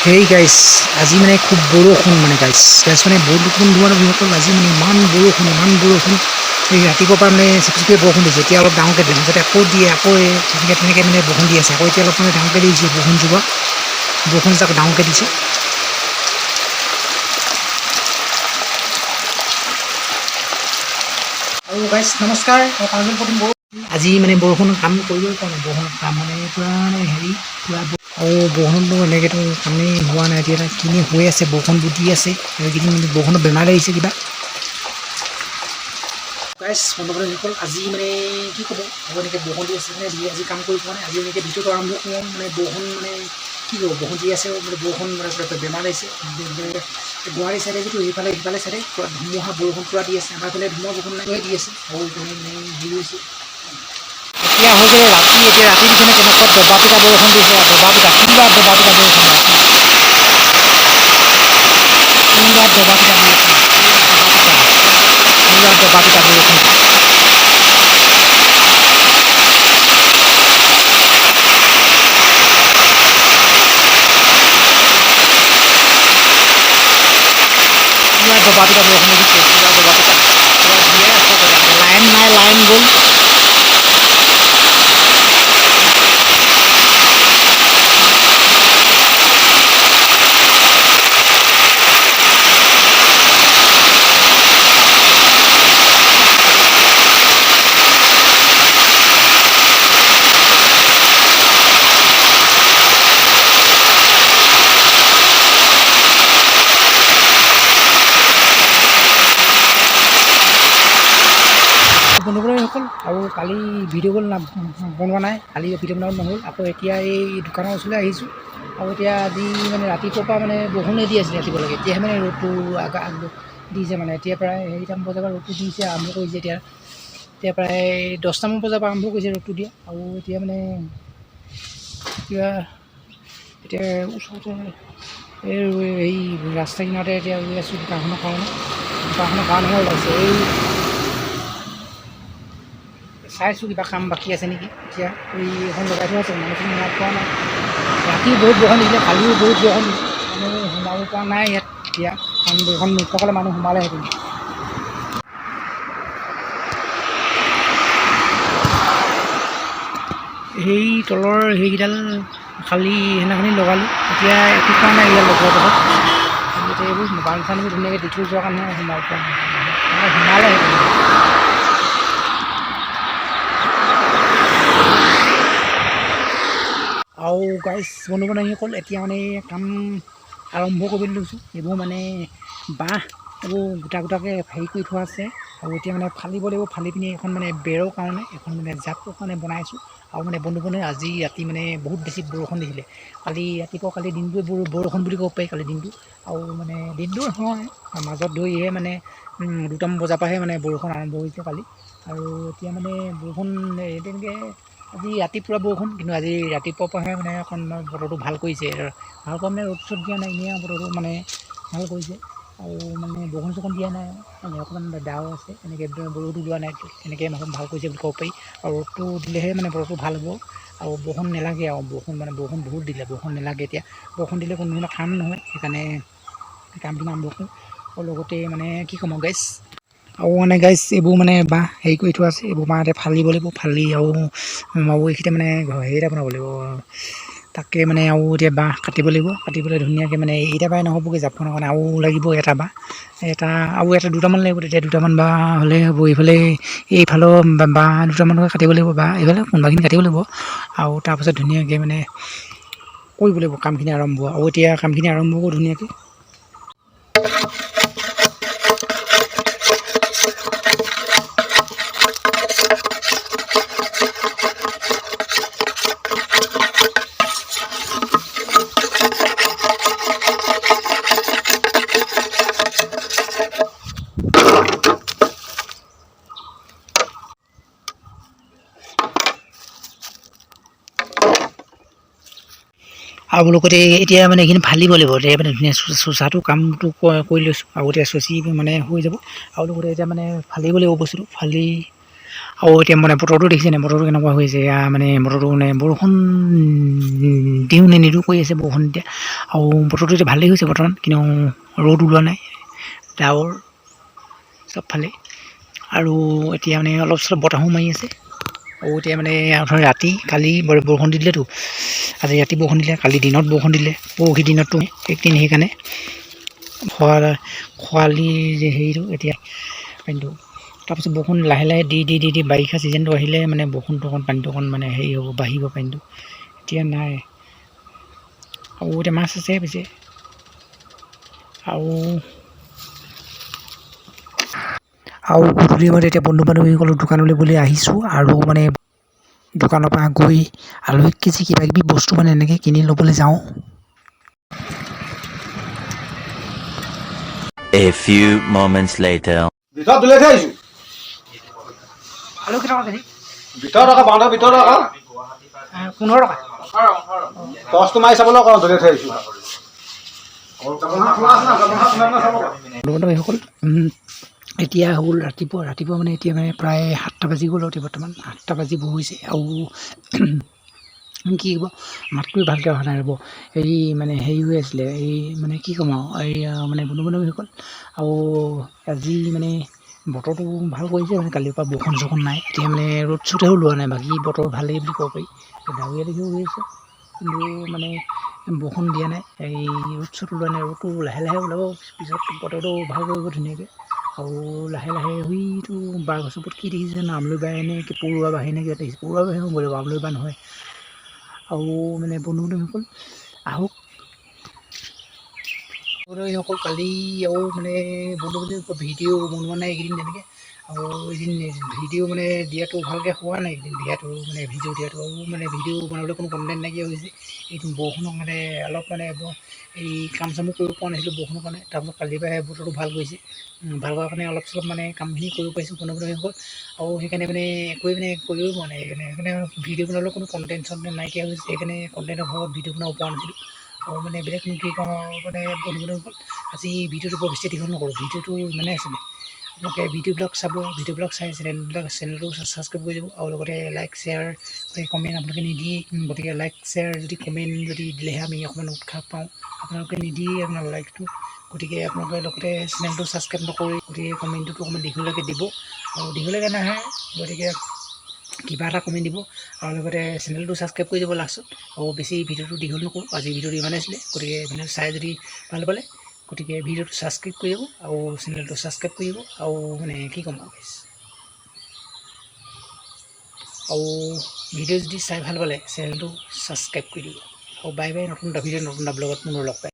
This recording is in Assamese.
সেই গাইছ আজি মানে খুব বৰষুণ মানে গাইছ গাইছ মানে বৰষুণ ধোৱাৰ বিসকল আজি মানে ইমান বৰষুণ ইমান বৰষুণ এই ৰাতিপুৱাৰ পৰা মানে চিপি চিপিয়ে বৰষুণ দিছে, এতিয়া অলপ ডাঙৰকৈ দিলে যাতে আকৌ দিয়ে, আকৌ তেনেকৈ তেনেকৈ মানে বৰষুণ দি আছে, আকৌ এতিয়া অলপ মানে ডাঙৰকৈ দিছে, বৰষুণ জোব বৰষুণ যাক ডাঙৰকৈ দিছে। আৰু গাইছ নমস্কাৰ বৰষুণ আজি মানে বৰষুণ কাম কৰিবই পৰা নাই বৰষুণত কাম মানে পূৰা মানে হেৰি, পূৰা আৰু বৰষুণতো এনেকৈতো কামেই হোৱা নাই, এতিয়া কিনি হৈ আছে বৰষুণবোৰ দি আছে এইকেইদিন মানে বৰষুণত বেমাৰ লাগিছে কিবা। গাইছ বন্ধুসকল আজি মানে কি ক'ব আকৌ এনেকৈ বৰষুণ দি আছে মানে আজি কাম কৰি পোৱা নাই, আজি এনেকৈ ভিডিঅ'টো আৰম্ভ কৰোঁ মানে বৰষুণ মানে কি ক'ব, বৰষুণ দি আছে মানে বৰষুণ মানে বেমাৰ বে- গুৱাহাটী চাইডে যিটো সেইফালে সিফালে চাইডে পূৰা ধুমুহা বৰষুণ পূৰা দি আছে, আমাৰ ফালে ধুমুহা বৰষুণ নাই দি আছে, আৰু মানে হেৰি হৈছে হৈ গ'লে ৰাতি এতিয়া ৰাতি দিছেনে কেনেকুৱা দবা পিটা বৰষুণ দিছে আৰু দবা পিটা কিবা দবা পিটা বৰষুণ ৰাতি কিবা দবা পিটা বৰষুণ কিবা দবা পিটা বৰষুণ কিবা দবা পিটা বৰষুণ দিছে কিবা দবা পিটা কিবা দিয়ে আছে দবা। লাইন নাই লাইন গ'ল আৰু কালি ভিডিঅ' কল না বনোৱা নাই কালি ভিডিঅ' বনোৱা নহ'ল। আকৌ এতিয়া এই দোকানৰ ওচৰলৈ আহিছোঁ। আৰু এতিয়া আজি মানে ৰাতিপুৱাৰ পৰা মানে বৰষুণে দি আছিলে ৰাতিপুৱালৈকে। এতিয়াহে মানে ৰ'দটো আগ দিছে মানে। এতিয়া প্ৰায় হেৰিটামান বজাৰ পৰা ৰ'দটো দিছে, আৰম্ভ কৰিছে এতিয়া। এতিয়া প্ৰায় দহটামান বজাৰ পৰা আৰম্ভ কৰিছে ৰ'দটো দিয়া। আৰু এতিয়া মানে কিবা এতিয়া ওচৰতে এই এই ৰাস্তা কিনাৰতে এতিয়া ৰৈ আছোঁ। দোকানখনৰ কাৰণে। দোকানখনৰ কাৰণেহে ওলাইছে। এই চাইছোঁ কিবা কাম বাকী আছে নেকি? এতিয়া এই এখন লগাই থোৱা আছে মানুহখিনি সোমাব পৰা নাই। ৰাতি বহুত বৰষুণ দিছিলে কালিও বহুত বৰষুণ মানুহ সোমাব পৰা নাই ইয়াত। এতিয়া কাৰণ বৰষুণ নথকালে মানুহ সোমালেহেঁতেন। সেই তলৰ সেইকেইডাল খালি সেইদিনাখনি লগালোঁ। এতিয়া একো কৰা নাই ইয়াত লগোৱাৰ পাছত এতিয়া এইবোৰ মোবাইল চানবোৰ ধুনীয়াকৈ দি থৈ যোৱাৰ কাৰণে সোমাব পৰা নাই। সোমালেহেঁতেন। আৰু গাইছ বন্ধু বান্ধৱীসকল এতিয়া মানে কাম আৰম্ভ কৰিবলৈ লৈছোঁ। এইবোৰ মানে বাঁহ এইবোৰ গোটা গোটাকৈ হেৰি কৰি থোৱা আছে। আৰু এতিয়া মানে ফালিব লাগিব ফালি পিনি এখন মানে বেৰৰ কাৰণে এখন মানে জাকৰ কাৰণে বনাইছোঁ। আৰু মানে বন্ধু বান্ধৱী আজি ৰাতি মানে বহুত বেছি বৰষুণ দিছিলে। কালি ৰাতিপুৱা কালি দিনটোৱে বৰ বৰষুণ বুলি ক'ব পাৰি কালি দিনটো। আৰু মানে দিনটো নহয় মাজত ধৰিহে মানে দুটামান বজাৰ পৰাহে মানে বৰষুণ আৰম্ভ হৈছে কালি। আৰু এতিয়া মানে বৰষুণ তেনেকৈ আজি ৰাতিপুৱা বৰষুণ কিন্তু আজি ৰাতিপুৱাৰ পৰাহে মানে অকণ বতৰটো ভাল কৰিছে। ভাল কৰা মানে ৰ'দ চ'দ দিয়া নাই এনেই বতৰটো মানে ভাল কৰিছে। আৰু মানে বৰষুণ চৰষুণ দিয়া নাই মানে অকণমান ডাৱৰ আছে এনেকৈ ৰ'দো লোৱা নাই এনেকৈ অকণ ভাল কৰিছে বুলি ক'ব পাৰি। আৰু ৰ'দটো দিলেহে মানে বতৰটো ভাল হ'ব। আৰু বৰষুণ নালাগে আৰু বৰষুণ মানে বৰষুণ বহুত দিলে বৰষুণ নালাগে এতিয়া। বৰষুণ দিলে কোনো ধৰণৰ কাম নহয় সেইকাৰণে কামখিনি আৰম্ভ কৰোঁ আৰু লগতে মানে কি ক'ম আৰু গাইছ আৰু মানে গাইছ এইবোৰ মানে বাঁহ হেৰি কৰি থোৱা আছে এইবোৰ বাঁহ এতিয়া ফালিব লাগিব ফালি আৰু আৰু এইখিনিতে মানে ঘৰ হেৰি এটা বনাব লাগিব তাকে মানে আৰু এতিয়া বাঁহ কাটিব লাগিব কাটি পেলাই ধুনীয়াকৈ মানে এইটা বাই নহ'বগৈ জাপখনৰ কাৰণে আৰু লাগিব এটা বাঁহ এটা আৰু এটা দুটামান লাগিব তেতিয়া দুটামান বাঁহ হ'লে হ'ব এইফালে এইফালৰ বাঁহ দুটামানকৈ কাটিব লাগিব বা এইফালে কোনোবাখিনি কাটিব লাগিব আৰু তাৰপাছত ধুনীয়াকৈ মানে কৰিব লাগিব কামখিনি আৰম্ভ আৰু এতিয়া কামখিনি আৰম্ভ কৰোঁ ধুনীয়াকৈ। আৰু লগতে এতিয়া মানে এইখিনি ফালিব লাগিব এতিয়া মানে ধুনীয়া চোচাটো কামটো কৰি লৈছোঁ। আৰু এতিয়া মানে হৈ যাব। আৰু লগতে এতিয়া মানে ফালিব লাগিব বস্তুটো, ফালি আৰু এতিয়া মানে বতৰটো দেখিছে নে বতৰটো কেনেকুৱা হৈ আছে? এয়া মানে বতৰটো মানে বৰষুণ দিওঁ নে নিদিওঁ কৰি আছে বৰষুণ এতিয়া। আৰু বতৰটো এতিয়া ভালেই হৈছে বৰ্তমান, কিন্তু ৰ'দ ওলোৱা নাই। ডাৱৰ চবফালে। আৰু এতিয়া মানে অলপ চলপ বতাহো মাৰি আছে। আৰু এতিয়া মানে ৰাতি কালি বৰ- বৰষুণ দিলেতো। আজি ৰাতি বৰষুণ দিলে কালি দিনত বৰষুণ দিলে পৰহি দিনতো একদিন সেইকাৰণে। খৰা খৰালি যে হেৰিটো এতিয়া পানীটো। তাৰপিছত বৰষুণ লাহে লাহে দি দি দি দি বাৰিষা ছিজনটো আহিলে মানে বৰষুণটো অকণ পানীটো অকণ মানে হেৰি হ'ব বাঢ়িব পানীটো। এতিয়া নাই। আৰু এতিয়া মাছ আছে পিছে। আৰু আৰু গধূলি সময়ত এতিয়া বন্ধু বান্ধৱীসকলৰ দোকানলৈ বুলি আহিছোঁ আৰু মানে দোকানৰ পৰা গৈ আলহীক কিছু কিবা কিবি বস্তু মানে এনেকৈ কিনি ল'বলৈ যাওঁ। A few moments later. ভিতৰত দলিয়াই থৈ আহিছো। আলু কেইটকা কেজি? ভিতৰত আকৌ বাউণ্ডাৰ ভিতৰত আকৌ পোন্ধৰ টকা। টৰ্চটো মাৰি চাবলৈ থৈ আহিছো। বন্ধু বান্ধৱীসকল এতিয়া হ'ল ৰাতিপুৱা ৰাতিপুৱা মানে এতিয়া মানে প্ৰায় সাতটা বাজি গ'ল অতি বৰ্তমান। আঠটা বাজিব হৈছে আৰু কি ক'ব মাতটোৱে ভালকৈ অহা নাই ৰ'ব। হেৰি মানে হেৰি হৈ আছিলে এই মানে কি ক'ম আৰু এই মানে বন্ধু বান্ধৱীসকল আৰু আজি মানে বতৰটো ভাল কৰিছে মানে কালিৰ পৰা বৰষুণ চৰষুণ নাই। এতিয়া মানে ৰ'দ চ'দেও লোৱা নাই বাকী বতৰ ভালেই বুলি ক'ব পাৰি। ডাৱৰীয়া দেখিও হৈ আছে কিন্তু মানে বৰষুণ দিয়া নাই। এই ৰ'দ চ'দ ওলোৱা নাই ৰ'দটো লাহে লাহে ওলাব পিছত বতৰটো ভাল কৰিব ধুনীয়াকৈ। আৰু লাহে লাহে বাঁহ গছৰ ওপৰত কি দেখিছে জানো আমলৈ বাঢ়ে নে কি পৰুৱা বাঢ়ে নে কিবা দেখিছে? পৰুৱা বাঢ়ে হ'ব লাগিব আমলৈ বাঁহ নহয়। আৰু মানে বন্ধু বান্ধৱীসকল আহক। বন্ধু বান্ধৱীসকল কালি আৰু মানে বন্ধু বান্ধৱীসকল ভিডিঅ' বনোৱা নাই এইকেইদিন তেনেকৈ। আৰু এদিন ভিডিঅ' মানে দিয়াটো ভালকৈ হোৱা নাই এদিন দিয়াটো মানে ভিডিঅ' দিয়াটো আৰু মানে ভিডিঅ' বনাবলৈ কোনো কণ্টেণ্ট নাইকিয়া হৈছে এইটো বৰষুণৰ মানে অলপ মানে এই কাম চামো কৰিব পৰা নাছিলোঁ বৰষুণৰ কাৰণে তাৰপিছত কালিৰ পৰাহে বতৰটো ভাল কৰিছে ভাল কৰাৰ কাৰণে অলপ চলপ মানে কামখিনি কৰিব পাৰিছোঁ বন্ধু বান্ধৱীসকল আৰু সেইকাৰণে মানে একোৱে মানে কৰিবই পৰা নাই সেইকাৰণে সেইকাৰণে ভিডিঅ' বনাবলৈ কোনো কণ্টেণ্ট চণ্টেণ্ট নাইকিয়া হৈছে সেইকাৰণে কণ্টেণ্টৰ ভাগত ভিডিঅ' বনাব পৰা নাছিলোঁ। আৰু মানে বেলেগনো কি কওঁ মানে বন্ধু বান্ধৱীসকল আজি ভিডিঅ'টো বৰ বেছি দীঘল নকৰোঁ ভিডিঅ'টো ইমানেই আছিলে। আপোনালোকে ভিডিঅ'বিলাক চাব ভিডিঅ'বিলাক চাই চেনেলবিলাক চেনেলটো ছাবস্ক্ৰাইব কৰি যাব আৰু লগতে লাইক শ্বেয়াৰ কমেণ্ট আপোনালোকে নিদিয়ে গতিকে লাইক শ্বেয়াৰ যদি কমেণ্ট যদি দিলেহে আমি অকণমান উৎসাহ পাওঁ আপোনালোকে নিদিয়ে আপোনাৰ লাইকটো গতিকে আপোনালোকে লগতে চেনেলটো ছাবস্ক্ৰাইব নকৰি গতিকে কমেণ্টটো অকণমান দীঘলীয়াকৈ দিব আৰু দীঘলীয়াকৈ নাহে গতিকে কিবা এটা কমেণ্ট দিব আৰু লগতে চেনেলটো ছাবস্ক্ৰাইব কৰি দিব লাষ্টত আৰু বেছি ভিডিঅ'টো দীঘল নকৰোঁ আজি ভিডিঅ'টো ইমানেই আছিলে গতিকে ভিডিঅ'টো চাই যদি ভাল পালে গতিকে ভিডিঅ'টো ছাবস্ক্ৰাইব কৰি আৰু চেনেলটো ছাবস্ক্ৰাইব কৰি আৰু মানে কি ক'ম আৰু। আৰু ভিডিঅ' যদি চাই ভাল পালে চেনেলটো ছাবস্ক্ৰাইব কৰি দিব আৰু বাই বাই নতুন এটা ভিডিঅ' নতুন এটা ব্লগত পুনৰ লগ পায়